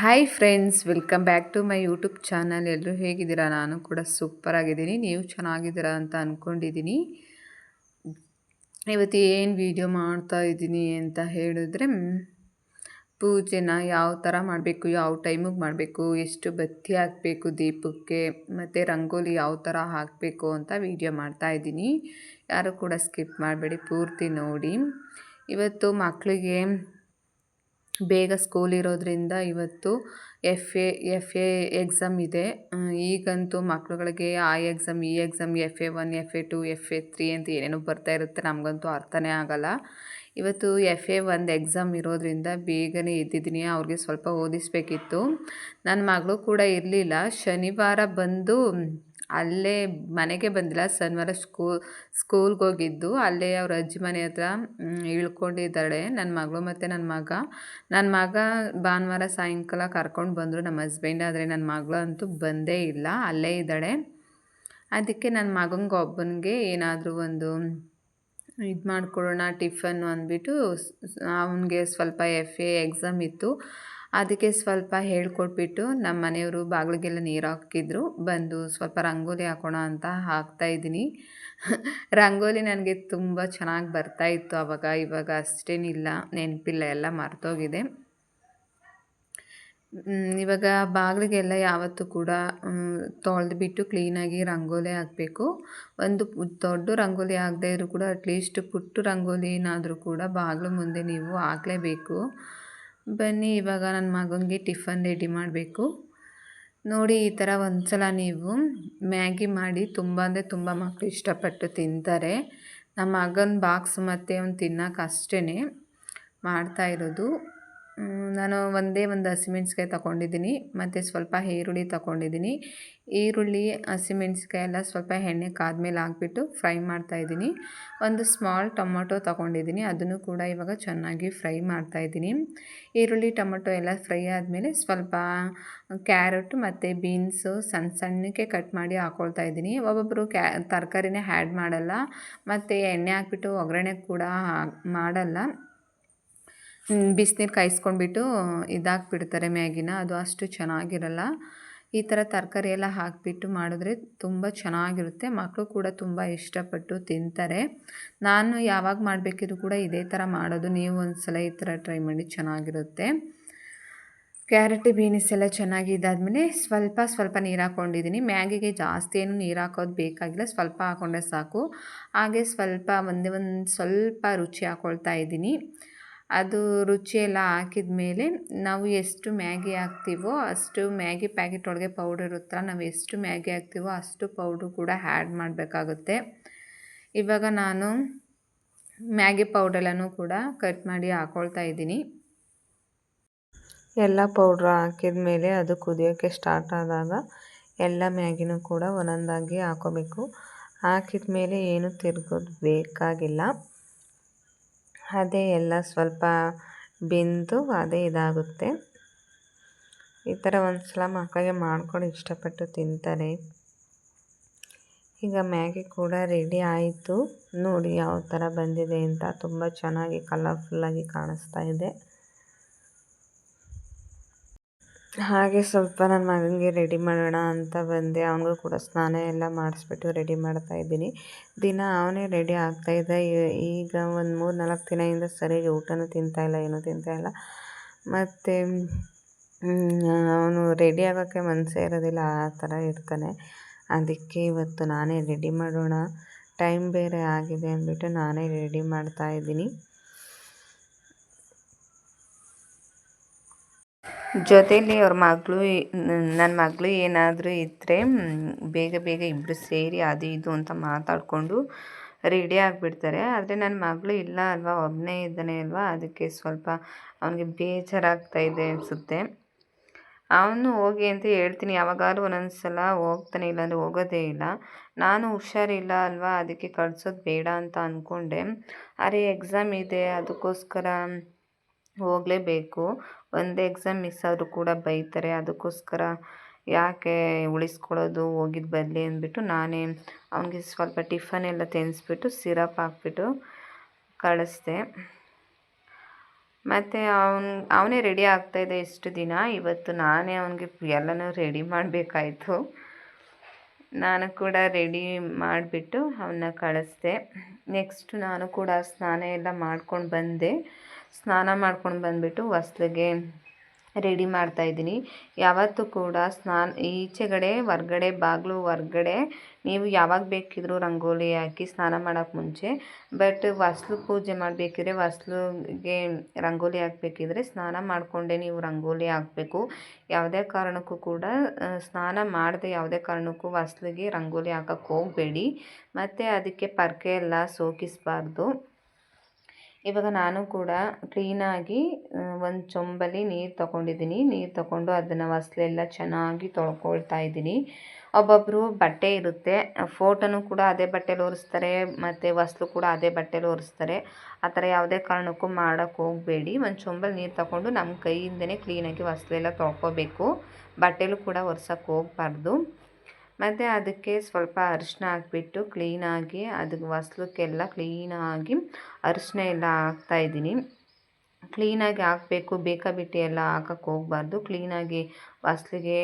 Hi friends welcome back to my YouTube channel ಎಲ್ಲರೂ ಹೇಗಿದ್ದೀರಾ? ನಾನು ಕೂಡ ಸೂಪರ್ ಆಗಿದ್ದೀನಿ. ನೀವು ಚೆನ್ನಾಗಿದ್ದೀರಾ ಅಂತ ಅಂದ್ಕೊಂಡಿದ್ದೀನಿ ಇವತ್ತು ಏನು ವೀಡಿಯೋ ಮಾಡ್ತಾ ಇದ್ದೀನಿ ಅಂತ ಹೇಳಿದ್ರೆ ಪೂಜೆನ ಯಾವ ಥರ ಮಾಡಬೇಕು, ಯಾವ ಟೈಮಿಗೆ ಮಾಡಬೇಕು, ಎಷ್ಟು ಬತ್ತಿ ಹಾಕಬೇಕು ದೀಪಕ್ಕೆ, ಮತ್ತು ರಂಗೋಲಿ ಯಾವ ಥರ ಹಾಕಬೇಕು ಅಂತ ವೀಡಿಯೋ ಮಾಡ್ತಾ ಇದ್ದೀನಿ. ಯಾರು ಕೂಡ ಸ್ಕಿಪ್ ಮಾಡಬೇಡಿ, ಪೂರ್ತಿ ನೋಡಿ. ಇವತ್ತು ಮಕ್ಕಳಿಗೆ ಬೇಗ ಸ್ಕೂಲ್ ಇರೋದರಿಂದ ಇವತ್ತು F A F A exam ಇದೆ. ಈಗಂತೂ ಮಕ್ಳುಗಳಿಗೆ ಆ ಎಕ್ಸಾಮ್ ಈ exam F A one F A two F A three ಅಂತ ಏನೇನೋ ಬರ್ತಾ ಇರುತ್ತೆ, ನಮಗಂತೂ ಅರ್ಥನೇ ಆಗಲ್ಲ. ಇವತ್ತು ಎಫ್ ಎ ಒಂದು ಎಕ್ಸಾಮ್ ಇರೋದರಿಂದ ಬೇಗನೆ ಇದ್ದಿದ್ದೀನಿ ಅವ್ರಿಗೆ ಸ್ವಲ್ಪ ಓದಿಸ್ಬೇಕಿತ್ತು. ನನ್ನ ಮಗಳು ಕೂಡ ಇರಲಿಲ್ಲ. ಶನಿವಾರ ಬಂದು ಅಲ್ಲೇ ಮನೆಗೆ ಬಂದಿಲ್ಲ. ಶನಿವಾರ ಸ್ಕೂ ಸ್ಕೂಲ್ಗೆ ಹೋಗಿದ್ದು. ಅಲ್ಲೇ ಅವ್ರ ಅಜ್ಜಿ ಮನೆ ಹತ್ರ ಇಳ್ಕೊಂಡಿದ್ದಾಳೆ. ನನ್ನ ಮಗಳು ಮತ್ತು ನನ್ನ ಮಗ. ನನ್ನ ಮಗ ಭಾನುವಾರ ಸಾಯಂಕಾಲ ಕರ್ಕೊಂಡು ಬಂದರು ನಮ್ಮ ಹಸ್ಬೆಂಡ್ ಆದರೆ ನನ್ನ ಮಗಳು ಅಂತೂ ಬಂದೇ ಇಲ್ಲ. ಅಲ್ಲೇ ಇದ್ದಾಳೆ. ಅದಕ್ಕೆ ನನ್ನ ಮಗಂಗೆ ಒಬ್ಬನಿಗೆ ಏನಾದರೂ ಒಂದು ಇದು ಮಾಡಿಕೊಡೋಣ, ಟಿಫನ್ ಅಂದ್ಬಿಟ್ಟು ಅವನಿಗೆ ಸ್ವಲ್ಪ ಎಫ್ ಎ ಎಕ್ಸಾಮ್ ಇತ್ತು. ಅದಕ್ಕೆ ಸ್ವಲ್ಪ ಹೇಳ್ಕೊಟ್ಬಿಟ್ಟು ನಮ್ಮ ಮನೆಯವರು ಬಾಗಿಲಿಗೆಲ್ಲ ನೀರು ಹಾಕಿದ್ರು ಬಂದು ಸ್ವಲ್ಪ ರಂಗೋಲಿ ಹಾಕೋಣ ಅಂತ ಹಾಕ್ತಾ ಇದ್ದೀನಿ. ರಂಗೋಲಿ ನನಗೆ ತುಂಬ ಚೆನ್ನಾಗಿ ಬರ್ತಾ ಇತ್ತು ಆವಾಗ ಇವಾಗ ಅಷ್ಟೇನಿಲ್ಲ. ನೆನಪಿಲ್ಲ. ಎಲ್ಲ ಮರ್ತೋಗಿದೆ. ಇವಾಗ ಬಾಗಿಲಿಗೆಲ್ಲ ಯಾವತ್ತೂ ಕೂಡ ತೊಳೆದ್ಬಿಟ್ಟು ಕ್ಲೀನಾಗಿ ರಂಗೋಲಿ ಹಾಕಬೇಕು. ಒಂದು ದೊಡ್ಡ ರಂಗೋಲಿ ಆಗದೇ ಇದ್ರೂ ಕೂಡ ಅಟ್ಲೀಸ್ಟ್ ಪುಟ್ಟ ರಂಗೋಲಿನಾದರೂ ಕೂಡ ಬಾಗಿಲು ಮುಂದೆ ನೀವು ಹಾಕಲೇಬೇಕು. ಬನ್ನಿ, ಇವಾಗ ನನ್ನ ಮಗನಿಗೆ ಟಿಫನ್ ರೆಡಿ ಮಾಡಬೇಕು. ನೋಡಿ, ಈ ಥರ ಒಂದ್ಸಲ ನೀವು ಮ್ಯಾಗಿ ಮಾಡಿ ತುಂಬ ಅಂದರೆ ತುಂಬ ಮಕ್ಕಳು ಇಷ್ಟಪಟ್ಟು ತಿಂತಾರೆ. ನಮ್ಮ ಮಗನ ಬಾಕ್ಸ್ ಮತ್ತು ಅವ್ನು ತಿನ್ನೋಕೆ ಅಷ್ಟೇ ಮಾಡ್ತಾ ಇರೋದು. ನಾನು ಒಂದೇ ಒಂದು ಹಸಿಮೆಣ್ಸಿಕಾಯಿ ತಗೊಂಡಿದ್ದೀನಿ, ಮತ್ತು ಸ್ವಲ್ಪ ಈರುಳ್ಳಿ ತಗೊಂಡಿದ್ದೀನಿ. ಈರುಳ್ಳಿ ಹಸಿಮೆಣ್ಸಿಕಾಯಿ ಎಲ್ಲ ಸ್ವಲ್ಪ ಎಣ್ಣೆ ಕಾದ್ಮೇಲೆ ಹಾಕ್ಬಿಟ್ಟು ಫ್ರೈ ಮಾಡ್ತಾಯಿದ್ದೀನಿ ಒಂದು ಸ್ಮಾಲ್ ಟೊಮೊಟೊ ತಗೊಂಡಿದ್ದೀನಿ, ಅದನ್ನು ಕೂಡ ಇವಾಗ ಚೆನ್ನಾಗಿ ಫ್ರೈ ಮಾಡ್ತಾಯಿದ್ದೀನಿ ಈರುಳ್ಳಿ, ಟೊಮೊಟೊ ಎಲ್ಲ ಫ್ರೈ ಆದಮೇಲೆ ಸ್ವಲ್ಪ ಕ್ಯಾರೆಟ್ ಮತ್ತು ಬೀನ್ಸು ಸಣ್ಣ ಸಣ್ಣಕ್ಕೆ ಕಟ್ ಮಾಡಿ ಹಾಕ್ಕೊಳ್ತಾ ಇದ್ದೀನಿ. ಒಬ್ಬೊಬ್ಬರು ಕ್ಯಾ, ತರಕಾರಿನೇ ಆ್ಯಡ್ ಮಾಡಲ್ಲ, ಮತ್ತು ಎಣ್ಣೆ ಹಾಕ್ಬಿಟ್ಟು ಒಗ್ಗರಣೆ ಕೂಡ ಮಾಡಲ್ಲ. ಬಿಸಿನೀರು ಕಾಯಿಸ್ಕೊಂಡ್ಬಿಟ್ಟು ಇದಾಕ್ಬಿಡ್ತಾರೆ ಮ್ಯಾಗಿನ. ಅದು ಅಷ್ಟು ಚೆನ್ನಾಗಿರಲ್ಲ. ಈ ಥರ ತರಕಾರಿ ಎಲ್ಲ ಹಾಕಿಬಿಟ್ಟು ಮಾಡಿದ್ರೆ ತುಂಬ ಚೆನ್ನಾಗಿರುತ್ತೆ. ಮಕ್ಕಳು ಕೂಡ ತುಂಬ ಇಷ್ಟಪಟ್ಟು ತಿಂತಾರೆ. ನಾನು ಯಾವಾಗ ಮಾಡಬೇಕಿದ್ರು ಕೂಡ ಇದೇ ಥರ ಮಾಡೋದು. ನೀವು ಒಂದು ಸಲ ಈ ಥರ ಟ್ರೈ ಮಾಡಿ ಚೆನ್ನಾಗಿರುತ್ತೆ. ಕ್ಯಾರೆಟ್, ಬೀನ್ಸ್ ಎಲ್ಲ ಚೆನ್ನಾಗಿ ಇದಾದಮೇಲೆ ಸ್ವಲ್ಪ ಸ್ವಲ್ಪ ನೀರು ಹಾಕ್ಕೊಂಡಿದ್ದೀನಿ. ಮ್ಯಾಗಿಗೆ ಜಾಸ್ತಿ ಏನು ನೀರು ಹಾಕೋದು ಬೇಕಾಗಿಲ್ಲ. ಸ್ವಲ್ಪ ಹಾಕ್ಕೊಂಡ್ರೆ ಸಾಕು. ಹಾಗೆ ಸ್ವಲ್ಪ ಒಂದೇ ಒಂದು ಸ್ವಲ್ಪ ರುಚಿ ಹಾಕ್ಕೊಳ್ತಾ ಇದ್ದೀನಿ. ಅದು ರುಚಿಯೆಲ್ಲ ಹಾಕಿದ ಮೇಲೆ ನಾವು ಎಷ್ಟು ಮ್ಯಾಗಿ ಹಾಕ್ತೀವೋ ಅಷ್ಟು ಮ್ಯಾಗಿ ಪ್ಯಾಕೆಟ್ ಒಳಗೆ ಪೌಡರ್ ಇರುತ್ತಲ್ಲ ನಾವು ಎಷ್ಟು ಮ್ಯಾಗಿ ಹಾಕ್ತೀವೋ ಅಷ್ಟು ಪೌಡ್ರು ಕೂಡ ಆ್ಯಡ್ ಮಾಡಬೇಕಾಗುತ್ತೆ. ಇವಾಗ ನಾನು ಮ್ಯಾಗಿ ಪೌಡರನ್ನು ಕೂಡ ಕಟ್ ಮಾಡಿ ಹಾಕ್ಕೊಳ್ತಾ ಇದ್ದೀನಿ. ಎಲ್ಲ ಪೌಡ್ರ್ ಹಾಕಿದ ಮೇಲೆ ಅದು ಕುದಿಯೋಕ್ಕೆ ಸ್ಟಾರ್ಟ್ ಆದಾಗ ಎಲ್ಲ ಮ್ಯಾಗಿನೂ ಕೂಡ ಒಂದೊಂದಾಗಿ ಹಾಕೋಬೇಕು. ಹಾಕಿದ ಮೇಲೆ ಏನು ತಿರ್ಗೋದು ಬೇಕಾಗಿಲ್ಲ. ಅದೇ ಎಲ್ಲ ಸ್ವಲ್ಪ ಬೆಂದು ಅದೇ ಇದಾಗುತ್ತೆ. ಈ ಥರ ಒಂದು ಸಲ ಮಕ್ಕಳಿಗೆ ಮಾಡ್ಕೊಂಡು ಇಷ್ಟಪಟ್ಟು ತಿಂತಾರೆ. ಈಗ ಮ್ಯಾಗಿ ಕೂಡ ರೆಡಿ ಆಯಿತು. ನೋಡಿ ಯಾವ ಥರ ಬಂದಿದೆ ಅಂತ. ತುಂಬ ಚೆನ್ನಾಗಿ ಕಲರ್ಫುಲ್ಲಾಗಿ ಕಾಣಿಸ್ತಾ ಇದೆ. ಹಾಗೆ ಸ್ವಲ್ಪ ನನ್ನ ಮಗನಿಗೆ ರೆಡಿ ಮಾಡೋಣ ಅಂತ ಬಂದೆ. ಅವನಿಗೂ ಕೂಡ ಸ್ನಾನ ಎಲ್ಲ ಮಾಡಿಸ್ಬಿಟ್ಟು ರೆಡಿ ಮಾಡ್ತಾ ಇದ್ದೀನಿ. ದಿನ ಅವನೇ ರೆಡಿ ಆಗ್ತಾಯಿದ್ದ ಈಗ ಒಂದು ಮೂರು ನಾಲ್ಕು ದಿನದಿಂದ ಸರಿಯಾಗಿ ಊಟನೂ ತಿಂತಾಯಿಲ್ಲ ಏನೂ ತಿಂತಾಯಿಲ್ಲ ಮತ್ತು ಅವನು ರೆಡಿ ಆಗೋಕ್ಕೆ ಮನಸ್ಸೇ ಇರೋದಿಲ್ಲ, ಆ ಥರ ಇರ್ತಾನೆ. ಅದಕ್ಕೆ ಇವತ್ತು ನಾನೇ ರೆಡಿ ಮಾಡೋಣ. ಟೈಮ್ ಬೇರೆ ಆಗಿದೆ ಅಂದ್ಬಿಟ್ಟು ನಾನೇ ರೆಡಿ ಮಾಡ್ತಾ ಜೊತೆಲಿ ಅವ್ರ ಮಗಳು ನನ್ನ ಮಗಳು ಏನಾದರೂ ಇದ್ದರೆ ಬೇಗ ಬೇಗ ಇಬ್ಬರು ಸೇರಿ ಅದು ಇದು ಅಂತ ಮಾತಾಡಿಕೊಂಡು ರೆಡಿ ಆಗಿಬಿಡ್ತಾರೆ. ಆದರೆ ನನ್ನ ಮಗಳು ಇಲ್ಲ ಅಲ್ವಾ ಒಬ್ಬನೇ ಇದ್ದಾನೆ ಅಲ್ವಾ, ಅದಕ್ಕೆ ಸ್ವಲ್ಪ ಅವನಿಗೆ ಬೇಜಾರಾಗ್ತಾ ಇದೆ ಅನಿಸುತ್ತೆ. ಅವನು ಹೋಗಿ ಅಂತ ಹೇಳ್ತೀನಿ, ಯಾವಾಗಾದ್ರೂ ಒಂದೊಂದು ಸಲ ಹೋಗ್ತಾನೆ ಇಲ್ಲಾಂದರೆ ಹೋಗೋದೇ ಇಲ್ಲ. ನಾನು ಹುಷಾರಿಲ್ಲ ಅಲ್ವಾ, ಅದಕ್ಕೆ ಕಳ್ಸೋದು ಬೇಡ ಅಂತ ಅಂದ್ಕೊಂಡೆ ಅರೆ ಎಕ್ಸಾಮ್ ಇದೆ, ಅದಕ್ಕೋಸ್ಕರ ಹೋಗಲೇಬೇಕು. ಒಂದು ಎಕ್ಸಾಮ್ ಮಿಸ್ ಆದರೂ ಕೂಡ ಬೈತಾರೆ. ಅದಕ್ಕೋಸ್ಕರ ಯಾಕೆ ಉಳಿಸ್ಕೊಳ್ಳೋದು ಹೋಗಿದ್ದು ಬರಲಿ ಅಂದ್ಬಿಟ್ಟು ನಾನೇ ಅವನಿಗೆ ಸ್ವಲ್ಪ ಟಿಫನ್ ಎಲ್ಲ ತಿನ್ನಿಸ್ಬಿಟ್ಟು ಸಿರಪ್ ಹಾಕ್ಬಿಟ್ಟು ಕಳಿಸ್ದೆ. ಮತ್ತು ಅವ್ನು, ಅವನೇ ರೆಡಿ ಇದೆ ಇಷ್ಟು ದಿನ. ಇವತ್ತು ನಾನೇ ಅವನಿಗೆ ಎಲ್ಲನೂ ರೆಡಿ ಮಾಡಬೇಕಾಯಿತು. ನಾನು ಕೂಡ ರೆಡಿ ಮಾಡಿಬಿಟ್ಟು ಅವನ್ನ ಕಳಿಸ್ದೆ. ನೆಕ್ಸ್ಟ್ ನಾನು ಕೂಡ ಸ್ನಾನ ಎಲ್ಲ ಮಾಡ್ಕೊಂಡು ಬಂದೆ. ಸ್ನಾನ ಮಾಡ್ಕೊಂಡು ಬಂದುಬಿಟ್ಟು ಹೊಸ್ಲಿಗೆ ರೆಡಿ ಮಾಡ್ತಾಯಿದ್ದೀನಿ ಯಾವತ್ತೂ ಕೂಡ ಸ್ನಾನ, ಈಚೆಗಡೆ, ಹೊರ್ಗಡೆ, ಬಾಗಿಲು ಹೊರ್ಗಡೆ, ನೀವು ಯಾವಾಗ ಬೇಕಿದ್ರೂ ರಂಗೋಲಿ ಹಾಕಿ ಸ್ನಾನ ಮಾಡೋಕ್ಕೆ ಮುಂಚೆ, ಬಟ್ ಹೊಸ್ಲು ಪೂಜೆ ಮಾಡಬೇಕಿದ್ರೆ, ಹೊಸ್ಲುಗೆ ರಂಗೋಲಿ ಹಾಕಬೇಕಿದ್ರೆ ಸ್ನಾನ ಮಾಡಿಕೊಂಡೇ ನೀವು ರಂಗೋಲಿ ಹಾಕಬೇಕು. ಯಾವುದೇ ಕಾರಣಕ್ಕೂ ಕೂಡ ಸ್ನಾನ ಮಾಡದೆ ಯಾವುದೇ ಕಾರಣಕ್ಕೂ ಹೊಸ್ಲಿಗೆ ರಂಗೋಲಿ ಹಾಕಕ್ಕೆ ಹೋಗಬೇಡಿ. ಮತ್ತು ಅದಕ್ಕೆ ಪರ್ಕೆ ಎಲ್ಲ ಸೋಕಿಸಬಾರ್ದು. ಇವಾಗ ನಾನು ಕೂಡ ಕ್ಲೀನಾಗಿ ಒಂದು ಚೊಂಬಲ್ಲಿ ನೀರು ತೊಗೊಂಡಿದ್ದೀನಿ ನೀರು ತೊಗೊಂಡು ಅದನ್ನು ಹೊಸ್ಲೆಲ್ಲ ಚೆನ್ನಾಗಿ ತೊಳ್ಕೊಳ್ತಾ ಇದ್ದೀನಿ. ಒಬ್ಬೊಬ್ಬರು ಬಟ್ಟೆ ಇರುತ್ತೆ. ಫೋಟೋನು ಕೂಡ ಅದೇ ಬಟ್ಟೆಲಿ ಒರೆಸ್ತಾರೆ ಮತ್ತು ಹೊಸ್ಲು ಕೂಡ ಅದೇ ಬಟ್ಟೆಲಿ ಒರೆಸ್ತಾರೆ ಆ ಥರ ಯಾವುದೇ ಕಾರಣಕ್ಕೂ ಮಾಡೋಕ್ಕೆ ಹೋಗಬೇಡಿ. ಒಂದು ಚೊಂಬಲ್ಲಿ ನೀರು ತಗೊಂಡು ನಮ್ಮ ಕೈಯಿಂದನೇ ಕ್ಲೀನಾಗಿ ಹೊಸ್ಲೆಲ್ಲ ತೊಳ್ಕೊಬೇಕು. ಬಟ್ಟೆಲೂ ಕೂಡ ಒರ್ಸೋಕ್ಕೆ ಹೋಗ್ಬಾರ್ದು. ಮತ್ತು ಅದಕ್ಕೆ ಸ್ವಲ್ಪ ಅರಿಶಿನ ಹಾಕ್ಬಿಟ್ಟು ಕ್ಲೀನಾಗಿ ಅದಕ್ಕೆ ಹೊಸ್ಲಕ್ಕೆಲ್ಲ ಕ್ಲೀನಾಗಿ ಅರಿಶಿನ ಎಲ್ಲ ಹಾಕ್ತಾಯಿದ್ದೀನಿ ಕ್ಲೀನಾಗಿ ಹಾಕಬೇಕು ಬೇಕಾಬಿಟ್ಟಿ ಎಲ್ಲ ಹಾಕಕ್ಕೆ ಹೋಗಬಾರ್ದು. ಕ್ಲೀನಾಗಿ ವಸ್ಲಿಗೆ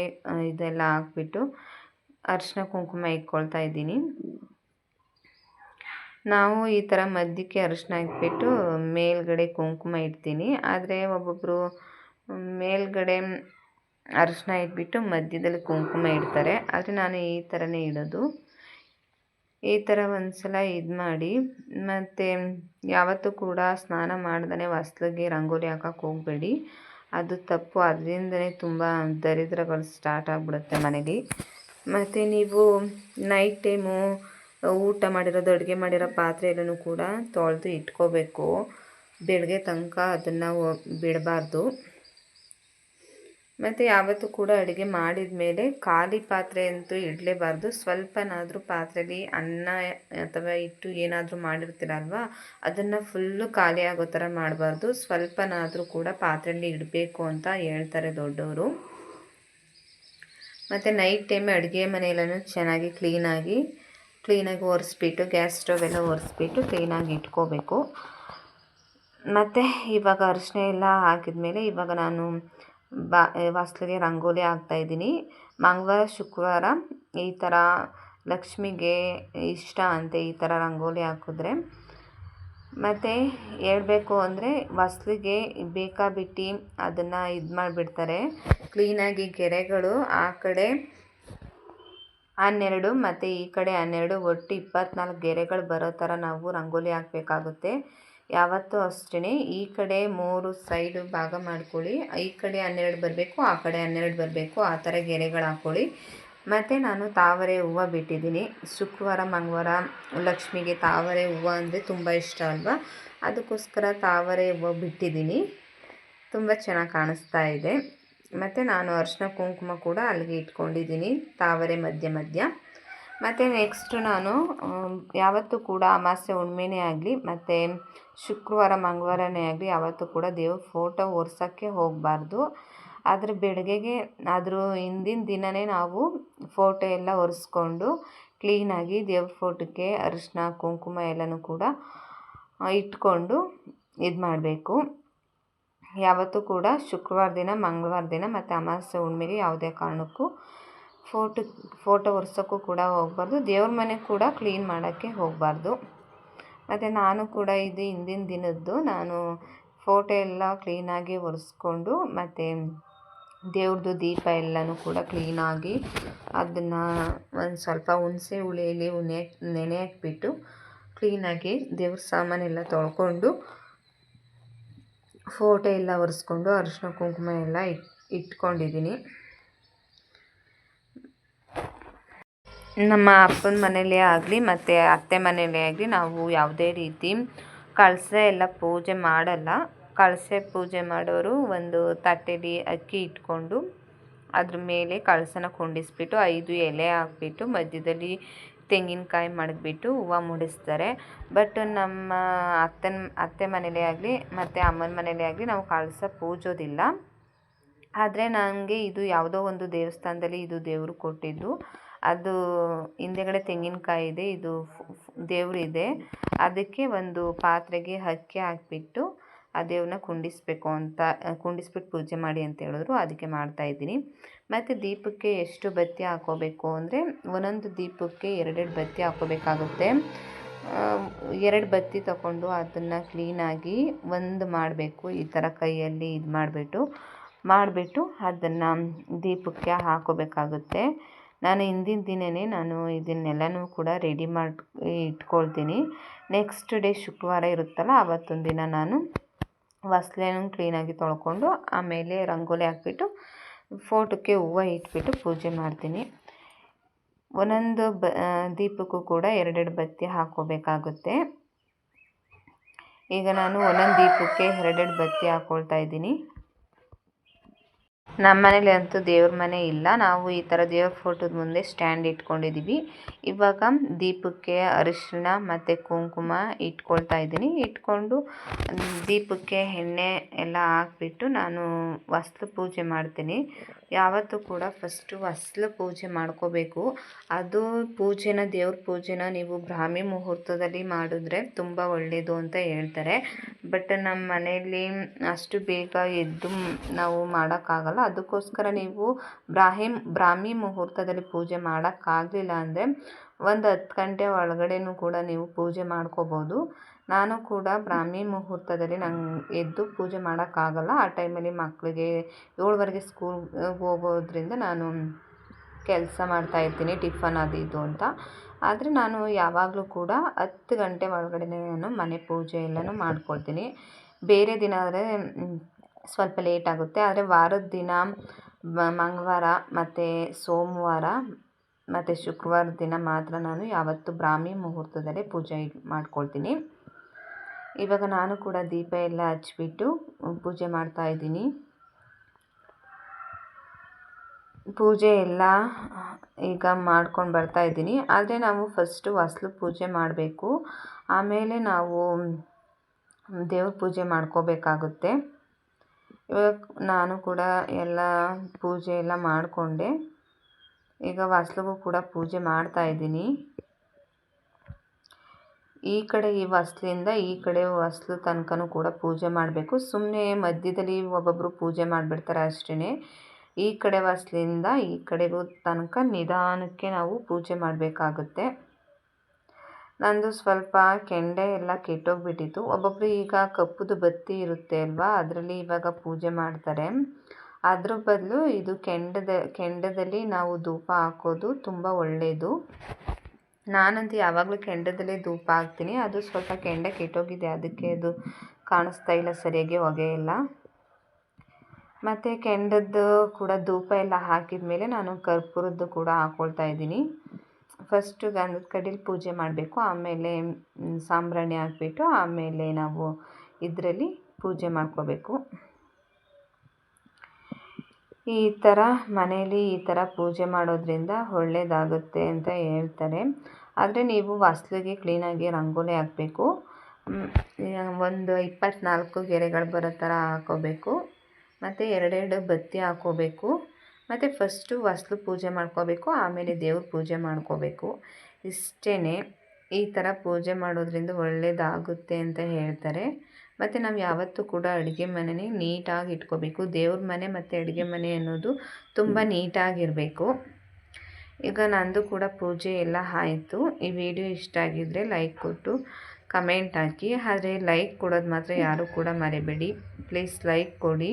ಇದೆಲ್ಲ ಹಾಕ್ಬಿಟ್ಟು ಅರಿಶಿನ ಕುಂಕುಮ ಇಟ್ಕೊಳ್ತಾ ಇದ್ದೀನಿ. ನಾವು ಈ ಥರ ಮಧ್ಯಕ್ಕೆ ಅರಿಶಿನ ಹಾಕ್ಬಿಟ್ಟು ಮೇಲ್ಗಡೆ ಕುಂಕುಮ ಇಡ್ತೀನಿ. ಆದರೆ ಒಬ್ಬೊಬ್ಬರು ಮೇಲ್ಗಡೆ ಅರಿಶಿನ ಇಟ್ಬಿಟ್ಟು ಮಧ್ಯದಲ್ಲಿ ಕುಂಕುಮ ಇಡ್ತಾರೆ. ಆದರೆ ನಾನು ಈ ಥರನೇ ಇಡೋದು. ಈ ಥರ ಒಂದ್ಸಲ ಇದು ಮಾಡಿ. ಮತ್ತು ಯಾವತ್ತೂ ಕೂಡ ಸ್ನಾನ ಮಾಡ್ದೇ ಹೊಸ್ಲಿಗೆ ರಂಗೋಲಿ ಹಾಕಕ್ಕೆ ಹೋಗಬೇಡಿ. ಅದು ತಪ್ಪು. ಅದರಿಂದನೇ ತುಂಬ ದರಿದ್ರಗಳು ಸ್ಟಾರ್ಟ್ ಆಗಿಬಿಡುತ್ತೆ ಮನೇಲಿ. ಮತ್ತು ನೀವು ನೈಟ್ ಟೈಮು ಊಟ ಮಾಡಿರೋದು, ಅಡುಗೆ ಮಾಡಿರೋ ಪಾತ್ರೆ ಎಲ್ಲನೂ ಕೂಡ ತೊಳೆದು ಇಟ್ಕೋಬೇಕು. ಬೆಳಗ್ಗೆ ತನಕ ಅದನ್ನು ಬಿಡಬಾರ್ದು. ಮತ್ತು ಯಾವತ್ತೂ ಕೂಡ ಅಡುಗೆ ಮಾಡಿದ ಮೇಲೆ ಖಾಲಿ ಪಾತ್ರೆ ಅಂತೂ ಇಡಲೇಬಾರ್ದು. ಸ್ವಲ್ಪನಾದರೂ ಪಾತ್ರೆಯಲ್ಲಿ ಅನ್ನ ಅಥವಾ ಇಟ್ಟು ಏನಾದರೂ ಮಾಡಿರ್ತೀರಲ್ವ, ಅದನ್ನು ಫುಲ್ಲು ಖಾಲಿ ಆಗೋ ಥರ ಮಾಡಬಾರ್ದು. ಸ್ವಲ್ಪನಾದರೂ ಕೂಡ ಪಾತ್ರೆಯಲ್ಲಿ ಇಡಬೇಕು ಅಂತ ಹೇಳ್ತಾರೆ ದೊಡ್ಡವರು ಮತ್ತು ನೈಟ್ ಟೈಮ್ ಅಡುಗೆ ಮನೆಯಲ್ಲೂ ಚೆನ್ನಾಗಿ ಕ್ಲೀನಾಗಿ ಕ್ಲೀನಾಗಿ ಒರೆಸ್ಬಿಟ್ಟು ಗ್ಯಾಸ್ ಸ್ಟವ್ ಎಲ್ಲ ಒರೆಸ್ಬಿಟ್ಟು ಕ್ಲೀನಾಗಿ ಇಟ್ಕೋಬೇಕು. ಮತ್ತು ಇವಾಗ ಅರಿಶಿನ ಎಲ್ಲ ಹಾಕಿದ ಮೇಲೆ ಇವಾಗ ನಾನು ಬಾ ವಾಸ್ಲಿಗೆ ರಂಗೋಲಿ ಹಾಕ್ತಾಯಿದ್ದೀನಿ ಮಂಗಳವಾರ, ಶುಕ್ರವಾರ ಈ ಥರ ಲಕ್ಷ್ಮಿಗೆ ಇಷ್ಟ ಅಂತೆ ಈ ಥರ ರಂಗೋಲಿ ಹಾಕಿದ್ರೆ. ಮತ್ತು ಹೇಳಬೇಕು ಅಂದರೆ ಹೊಸ್ಲಿಗೆ ಬೇಕಾಬಿಟ್ಟು ಅದನ್ನು ಇದು ಮಾಡಿಬಿಡ್ತಾರೆ. ಕ್ಲೀನಾಗಿ ಗೆರೆಗಳು ಆ ಕಡೆ ಹನ್ನೆರಡು ಮತ್ತು ಈ ಕಡೆ ಹನ್ನೆರಡು ಒಟ್ಟು ಇಪ್ಪತ್ನಾಲ್ಕು ಗೆರೆಗಳು ಬರೋ ಥರ ನಾವು ರಂಗೋಲಿ ಹಾಕಬೇಕಾಗುತ್ತೆ. ಯಾವತ್ತೂ ಅಷ್ಟೇ ಈ ಕಡೆ ಮೂರು ಸೈಡು ಭಾಗ ಮಾಡ್ಕೊಳ್ಳಿ. ಈ ಕಡೆ ಹನ್ನೆರಡು ಬರಬೇಕು, ಆ ಕಡೆ ಹನ್ನೆರಡು ಬರಬೇಕು. ಆ ಥರ ಗೆರೆಗಳು ಹಾಕ್ಕೊಳ್ಳಿ ಮತ್ತು ನಾನು ತಾವರೆ ಹೂವು ಬಿಟ್ಟಿದ್ದೀನಿ. ಶುಕ್ರವಾರ, ಮಂಗಳವಾರ ಲಕ್ಷ್ಮಿಗೆ ತಾವರೆ ಹೂವು ಅಂದರೆ ತುಂಬ ಇಷ್ಟ ಅಲ್ವಾ? ಅದಕ್ಕೋಸ್ಕರ ತಾವರೆ ಹೂವು ಬಿಟ್ಟಿದ್ದೀನಿ. ತುಂಬ ಚೆನ್ನಾಗಿ ಕಾಣಿಸ್ತಾ ಇದೆ. ಮತ್ತು ನಾನು ಅರಿಶಿನ ಕುಂಕುಮ ಕೂಡ ಅಲ್ಲಿಗೆ ಇಟ್ಕೊಂಡಿದ್ದೀನಿ. ತಾವರೆ ಮಧ್ಯ ಮಧ್ಯ. ಮತ್ತು ನೆಕ್ಸ್ಟು ನಾನು ಯಾವತ್ತೂ ಕೂಡ ಅಮಾವಾಸ್ಯೆ ಹುಣ್ಮೆನೇ ಆಗಲಿ, ಮತ್ತು ಶುಕ್ರವಾರ, ಮಂಗಳವಾರನೇ ಆಗಲಿ ಯಾವತ್ತೂ ಕೂಡ ದೇವ್ರ ಫೋಟೋ ಒರೆಸೋಕ್ಕೆ ಹೋಗಬಾರ್ದು. ಅದ್ರ ಬೆಳಗ್ಗೆಗೆ ಅದ್ರ ಹಿಂದಿನ ದಿನವೇ ನಾವು ಫೋಟೋ ಎಲ್ಲ ಒರೆಸ್ಕೊಂಡು ಕ್ಲೀನಾಗಿ ದೇವ್ರ ಫೋಟೋಕ್ಕೆ ಅರಿಶಿನ, ಕುಂಕುಮ ಎಲ್ಲನೂ ಕೂಡ ಇಟ್ಕೊಂಡು ಇದು ಮಾಡಬೇಕು. ಯಾವತ್ತೂ ಕೂಡ ಶುಕ್ರವಾರ ದಿನ, ಮಂಗಳವಾರ ದಿನ ಮತ್ತು ಅಮಾವಾಸ್ಯೆ ಹುಣ್ಮೆಗೆ ಯಾವುದೇ ಕಾರಣಕ್ಕೂ ಫೋಟೋ ಫೋಟೋ ಒರ್ಸೋಕ್ಕೂ ಕೂಡ ಹೋಗ್ಬಾರ್ದು. ದೇವ್ರ ಮನೆ ಕೂಡ ಕ್ಲೀನ್ ಮಾಡೋಕ್ಕೆ ಹೋಗಬಾರ್ದು. ಮತ್ತು ನಾನು ಕೂಡ ಇದು ಹಿಂದಿನ ದಿನದ್ದು ನಾನು ಫೋಟೋ ಎಲ್ಲ ಕ್ಲೀನಾಗಿ ಒರೆಸ್ಕೊಂಡು ಮತ್ತು ದೇವ್ರದ್ದು ದೀಪ ಎಲ್ಲನೂ ಕೂಡ ಕ್ಲೀನಾಗಿ ಅದನ್ನು ಒಂದು ಸ್ವಲ್ಪ ಹುಣಸೆ ಹುಳಿಯಲ್ಲಿ ನೆನೆ ನೆನೆ ಹಾಕ್ಬಿಟ್ಟು ಕ್ಲೀನಾಗಿ ದೇವ್ರ ಸಾಮಾನೆಲ್ಲ ತೊಳ್ಕೊಂಡು ಫೋಟೋ ಎಲ್ಲ ಒರೆಸ್ಕೊಂಡು ಅರಿಶಿನ ಕುಂಕುಮ ಎಲ್ಲ ಇಟ್ ಇಟ್ಕೊಂಡಿದ್ದೀನಿ ನಮ್ಮ ಅಪ್ಪನ ಮನೇಲೇ ಆಗಲಿ ಮತ್ತು ಅತ್ತೆ ಮನೇಲೇ ಆಗಲಿ ನಾವು ಯಾವುದೇ ರೀತಿ ಕಳಸ ಎಲ್ಲ ಪೂಜೆ ಮಾಡಲ್ಲ. ಕಳಸೆ ಪೂಜೆ ಮಾಡೋರು ಒಂದು ತಟ್ಟೆಲಿ ಅಕ್ಕಿ ಇಟ್ಕೊಂಡು ಅದ್ರ ಮೇಲೆ ಕಳಸನ ಕುಂಡಿಸ್ಬಿಟ್ಟು ಐದು ಎಲೆ ಹಾಕ್ಬಿಟ್ಟು ಮಧ್ಯದಲ್ಲಿ ತೆಂಗಿನಕಾಯಿ ಮಡಗ್ಬಿಟ್ಟು ಹೂವು ಮುಡಿಸ್ತಾರೆ. ಬಟ್ ನಮ್ಮ ಅತ್ತನ, ಅತ್ತೆ ಮನೇಲೇ ಆಗಲಿ ಮತ್ತು ಅಮ್ಮನ ಮನೇಲೇ ಆಗಲಿ ನಾವು ಕಳಸ ಪೂಜೋದಿಲ್ಲ. ಆದರೆ ನನಗೆ ಇದು ಯಾವುದೋ ಒಂದು ದೇವಸ್ಥಾನದಲ್ಲಿ ಇದು ದೇವರು ಕೊಟ್ಟಿದ್ದು. ಅದು ಹಿಂದೆಗಡೆ ತೆಂಗಿನಕಾಯಿ ಇದೆ, ಇದು ದೇವರಿದೆ ಅದಕ್ಕೆ ಒಂದು ಪಾತ್ರೆಗೆ ಅಕ್ಕಿ ಹಾಕಿಬಿಟ್ಟು ಆ ದೇವ್ರನ್ನ ಕುಂಡಿಸ್ಬೇಕು ಅಂತ, ಕುಂಡಿಸ್ಬಿಟ್ಟು ಪೂಜೆ ಮಾಡಿ ಅಂತ ಹೇಳಿದ್ರು. ಅದಕ್ಕೆ ಮಾಡ್ತಾ ಇದ್ದೀನಿ. ಮತ್ತು ದೀಪಕ್ಕೆ ಎಷ್ಟು ಬತ್ತಿ ಹಾಕೋಬೇಕು ಅಂದರೆ ಒಂದೊಂದು ದೀಪಕ್ಕೆ ಎರಡೆರಡು ಬತ್ತಿ ಹಾಕೋಬೇಕಾಗುತ್ತೆ. ಎರಡು ಬತ್ತಿ ತಗೊಂಡು ಅದನ್ನು ಕ್ಲೀನಾಗಿ ಒಂದು ಮಾಡಬೇಕು. ಈ ಥರ ಕೈಯಲ್ಲಿ ಇದು ಮಾಡಿಬಿಟ್ಟು ಮಾಡಿಬಿಟ್ಟು ಅದನ್ನು ದೀಪಕ್ಕೆ ಹಾಕೋಬೇಕಾಗುತ್ತೆ. ನಾನು ಹಿಂದಿನ ದಿನವೇ ನಾನು ಇದನ್ನೆಲ್ಲನೂ ಕೂಡ ರೆಡಿ ಮಾಡಿ, ಇಟ್ಕೊಳ್ತೀನಿ. ನೆಕ್ಸ್ಟ್ ಡೇ ಶುಕ್ರವಾರ ಇರುತ್ತಲ್ಲ ಆವತ್ತೊಂದು ದಿನ ನಾನು ಹೊಸ್ಲೇನು ಕ್ಲೀನಾಗಿ ತೊಳ್ಕೊಂಡು ಆಮೇಲೆ ರಂಗೋಲಿ ಹಾಕ್ಬಿಟ್ಟು ಫೋಟೋಕ್ಕೆ ಹೂವು ಇಟ್ಬಿಟ್ಟು ಪೂಜೆ ಮಾಡ್ತೀನಿ. ಒಂದೊಂದು ಬ ದೀಪಕ್ಕೂ ಕೂಡ ಎರಡೆರಡು ಬತ್ತಿ ಹಾಕೋಬೇಕಾಗುತ್ತೆ ಈಗ ನಾನು ಒಂದೊಂದು ದೀಪಕ್ಕೆ ಎರಡೆರಡು ಬತ್ತಿ ಹಾಕ್ಕೊಳ್ತಾ ಇದ್ದೀನಿ. ನಮ್ಮ ಮನೇಲಿ ಅಂತೂ ದೇವ್ರ ಮನೆ ಇಲ್ಲ. ನಾವು ಈ ಥರ ದೇವ್ರ ಫೋಟೋದ ಮುಂದೆ ಸ್ಟ್ಯಾಂಡ್ ಇಟ್ಕೊಂಡಿದ್ದೀವಿ. ಇವಾಗ ದೀಪಕ್ಕೆ ಅರಿಶಿಣ ಮತ್ತು ಕುಂಕುಮ ಇಟ್ಕೊಳ್ತಾ ಇದ್ದೀನಿ. ಇಟ್ಕೊಂಡು ದೀಪಕ್ಕೆ ಎಣ್ಣೆ ಎಲ್ಲ ಹಾಕ್ಬಿಟ್ಟು ನಾನು ವಸ್ತು ಪೂಜೆ ಮಾಡ್ತೀನಿ. ಯಾವತ್ತೂ ಕೂಡ ಫಸ್ಟು ಹೊಸಲು ಪೂಜೆ ಮಾಡ್ಕೋಬೇಕು. ಅದು ಪೂಜೆನ, ದೇವ್ರ ಪೂಜೆನ ನೀವು ಬ್ರಾಹ್ಮಿ ಮುಹೂರ್ತದಲ್ಲಿ ಮಾಡಿದ್ರೆ ತುಂಬ ಒಳ್ಳೆಯದು ಅಂತ ಹೇಳ್ತಾರೆ. ಬಟ್ ನಮ್ಮ ಮನೆಯಲ್ಲಿ ಅಷ್ಟು ಬೇಗ ಎದ್ದು ನಾವು ಮಾಡೋಕ್ಕಾಗಲ್ಲ. ಅದಕ್ಕೋಸ್ಕರ ನೀವು ಬ್ರಾಹಿಮ್ ಬ್ರಾಹ್ಮಿ ಮುಹೂರ್ತದಲ್ಲಿ ಪೂಜೆ ಮಾಡೋಕ್ಕಾಗಲಿಲ್ಲ ಅಂದರೆ ಒಂದು ಹತ್ತು ಗಂಟೆ ಒಳಗಡೆನೂ ಕೂಡ ನೀವು ಪೂಜೆ ಮಾಡ್ಕೋಬೋದು. ನಾನು ಕೂಡ ಬ್ರಾಹ್ಮಿ ಮುಹೂರ್ತದಲ್ಲಿ ನಂಗೆ ಎದ್ದು ಪೂಜೆ ಮಾಡೋಕ್ಕಾಗಲ್ಲ. ಆ ಟೈಮಲ್ಲಿ ಮಕ್ಕಳಿಗೆ ಏಳುವರೆಗೆ ಸ್ಕೂಲ್ ಹೋಗೋದ್ರಿಂದ ನಾನು ಕೆಲಸ ಮಾಡ್ತಾಯಿರ್ತೀನಿ ಟಿಫನ್ ಅದು ಇದು ಅಂತ. ಆದರೆ ನಾನು ಯಾವಾಗಲೂ ಕೂಡ ಹತ್ತು ಗಂಟೆ ಒಳಗಡೆ ನಾನು ಮನೆ ಪೂಜೆ ಎಲ್ಲನೂ ಮಾಡ್ಕೊಳ್ತೀನಿ. ಬೇರೆ ದಿನ ಆದರೆ ಸ್ವಲ್ಪ ಲೇಟ್ ಆಗುತ್ತೆ. ಆದರೆ ವಾರದ ದಿನ ಮಂಗಳವಾರ ಮತ್ತು ಸೋಮವಾರ ಮತ್ತು ಶುಕ್ರವಾರ ದಿನ ಮಾತ್ರ ನಾನು ಯಾವತ್ತು ಬ್ರಾಹ್ಮಿ ಮುಹೂರ್ತದಲ್ಲೇ ಪೂಜೆ ಮಾಡ್ಕೊಳ್ತೀನಿ. ಇವಾಗ ನಾನು ಕೂಡ ದೀಪ ಎಲ್ಲ ಹಚ್ಬಿಟ್ಟು ಪೂಜೆ ಮಾಡ್ತಾ ಇದ್ದೀನಿ. ಪೂಜೆ ಎಲ್ಲ ಈಗ ಮಾಡ್ಕೊಂಡು ಬರ್ತಾ ಇದ್ದೀನಿ. ಆದರೆ ನಾವು ಫಸ್ಟು ಹೊಸ್ಲು ಪೂಜೆ ಮಾಡಬೇಕು. ಆಮೇಲೆ ನಾವು ದೇವ್ರ ಪೂಜೆ ಮಾಡ್ಕೋಬೇಕಾಗುತ್ತೆ. ಇವಾಗ ನಾನು ಕೂಡ ಎಲ್ಲ ಪೂಜೆ ಎಲ್ಲ ಮಾಡಿಕೊಂಡೆ. ಈಗ ವಸ್ಲಿಗೂ ಕೂಡ ಪೂಜೆ ಮಾಡ್ತಾ ಇದ್ದೀನಿ. ಈ ಕಡೆ ಈ ವಸ್ಲಿಂದ ಈ ಕಡೆ ವಸ್ಲು ತನಕನೂ ಕೂಡ ಪೂಜೆ ಮಾಡಬೇಕು. ಸುಮ್ಮನೆ ಮಧ್ಯದಲ್ಲಿ ಒಬ್ಬೊಬ್ಬರು ಪೂಜೆ ಮಾಡಿಬಿಡ್ತಾರೆ ಅಷ್ಟೇ ಈ ಕಡೆ ವಸ್ಲಿಂದ ಈ ಕಡೆಗೂ ತನಕ ನಿಧಾನಕ್ಕೆ ನಾವು ಪೂಜೆ ಮಾಡಬೇಕಾಗುತ್ತೆ. ನಂದು ಸ್ವಲ್ಪ ಕೆಂಡೆ ಎಲ್ಲ ಕೆಟ್ಟೋಗ್ಬಿಟ್ಟಿತ್ತು. ಒಬ್ಬೊಬ್ಬರು ಈಗ ಕಪ್ಪುದು ಬತ್ತಿ ಇರುತ್ತೆ ಅಲ್ವಾ? ಅದರಲ್ಲಿ ಇವಾಗ ಪೂಜೆ ಮಾಡ್ತಾರೆ. ಅದ್ರ ಬದಲು ಇದು ಕೆಂಡದ, ಕೆಂಡದಲ್ಲಿ ನಾವು ಧೂಪ ಹಾಕೋದು ತುಂಬ ಒಳ್ಳೆಯದು ನಾನಂತೂ ಯಾವಾಗಲೂ ಕೆಂಡದಲ್ಲೇ ಧೂಪ ಹಾಕ್ತೀನಿ. ಅದು ಸ್ವಲ್ಪ ಕೆಂಡ ಕೆಟ್ಟೋಗಿದೆ. ಅದಕ್ಕೆ ಅದು ಕಾಣಿಸ್ತಾ ಇಲ್ಲ ಸರಿಯಾಗಿ, ಹೊಗೆ ಎಲ್ಲ ಮತ್ತು ಕೆಂಡದ್ದು ಕೂಡ ಧೂಪ ಎಲ್ಲ ಹಾಕಿದ ಮೇಲೆ ನಾನು ಕರ್ಪೂರದ್ದು ಕೂಡ ಹಾಕ್ಕೊಳ್ತಾ ಇದ್ದೀನಿ. ಫಸ್ಟು ಗಂಧದ ಕಡ್ಡಿಲಿ ಪೂಜೆ ಮಾಡಬೇಕು, ಆಮೇಲೆ ಸಾಂಬ್ರಾಣಿ ಹಾಕ್ಬಿಟ್ಟು ಆಮೇಲೆ ನಾವು ಇದರಲ್ಲಿ ಪೂಜೆ ಮಾಡ್ಕೋಬೇಕು. ಈ ಥರ ಮನೆಯಲ್ಲಿ ಈ ಥರ ಪೂಜೆ ಮಾಡೋದ್ರಿಂದ ಒಳ್ಳೆಯದಾಗುತ್ತೆ ಅಂತ ಹೇಳ್ತಾರೆ. ಆದರೆ ನೀವು ಹೊಸ್ಲಿಗೆ ಕ್ಲೀನಾಗಿ ರಂಗೋಲಿ ಹಾಕಬೇಕು. ಒಂದು ಇಪ್ಪತ್ನಾಲ್ಕು ಗೆರೆಗಳು ಬರೋ ಥರ ಹಾಕೋಬೇಕು. ಮತ್ತು ಎರಡೆರಡು ಬತ್ತಿ ಹಾಕ್ಕೋಬೇಕು ಮತ್ತು ಫಸ್ಟು ಹೊಸ್ಲು ಪೂಜೆ ಮಾಡ್ಕೋಬೇಕು, ಆಮೇಲೆ ದೇವ್ರ ಪೂಜೆ ಮಾಡ್ಕೋಬೇಕು. ಇಷ್ಟೇ ಈ ಥರ ಪೂಜೆ ಮಾಡೋದ್ರಿಂದ ಒಳ್ಳೆಯದಾಗುತ್ತೆ ಅಂತ ಹೇಳ್ತಾರೆ. ಮತ್ತು ನಾವು ಯಾವತ್ತೂ ಕೂಡ ಅಡುಗೆ ಮನೆನೇ ನೀಟಾಗಿ ಇಟ್ಕೋಬೇಕು. ದೇವ್ರ ಮನೆ ಮತ್ತು ಅಡುಗೆ ಮನೆ ಅನ್ನೋದು ತುಂಬ ನೀಟಾಗಿರಬೇಕು. ಈಗ ನಂದು ಕೂಡ ಪೂಜೆ ಎಲ್ಲ ಆಯಿತು. ಈ ವಿಡಿಯೋ ಇಷ್ಟ ಆಗಿದ್ದರೆ ಲೈಕ್ ಕೊಟ್ಟು ಕಮೆಂಟ್ ಹಾಕಿ. ಆದರೆ ಲೈಕ್ ಕೊಡೋದು ಮಾತ್ರ ಯಾರೂ ಕೂಡ ಮರಿಬೇಡಿ. ಪ್ಲೀಸ್ ಲೈಕ್ ಕೊಡಿ.